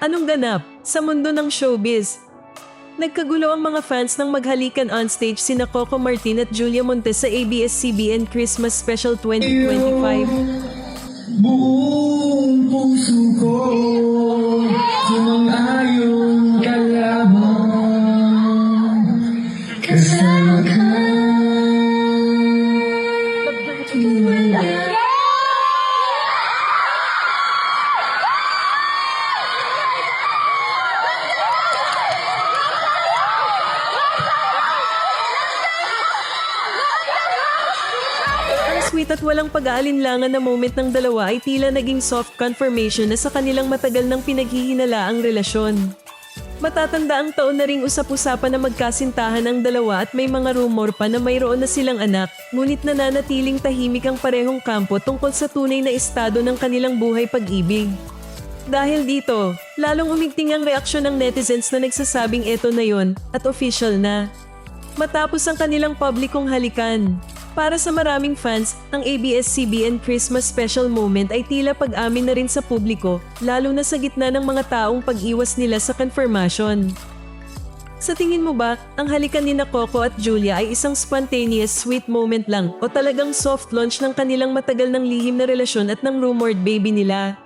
Anong ganap sa mundo ng showbiz? Nagkagulo ang mga fans ng maghalikan onstage sina Coco Martin at Julia Montes sa ABS-CBN Christmas Special 2025. Buong puso ko Sumang-ayong ka lamang Kasama ka sweet at walang pag-aalinlangan na moment ng dalawa ay tila naging soft confirmation na sa kanilang matagal ng pinaghihinala ang relasyon. Matatanda ang taon na ring usap-usapan na magkasintahan ang dalawa at may mga rumor pa na mayroon na silang anak, ngunit nananatiling tahimik ang parehong kampo tungkol sa tunay na estado ng kanilang buhay pag-ibig. Dahil dito, lalong umigting ang reaksyon ng netizens na nagsasabing eto na yon at official na. Matapos ang kanilang publikong halikan. Para sa maraming fans, ang ABS-CBN Christmas Special Moment ay tila pag-amin na rin sa publiko, lalo na sa gitna ng mga taong pag-iwas nila sa confirmation. Sa tingin mo ba, ang halikan ni Coco at Julia ay isang spontaneous sweet moment lang o talagang soft launch ng kanilang matagal ng lihim na relasyon at ng rumored baby nila?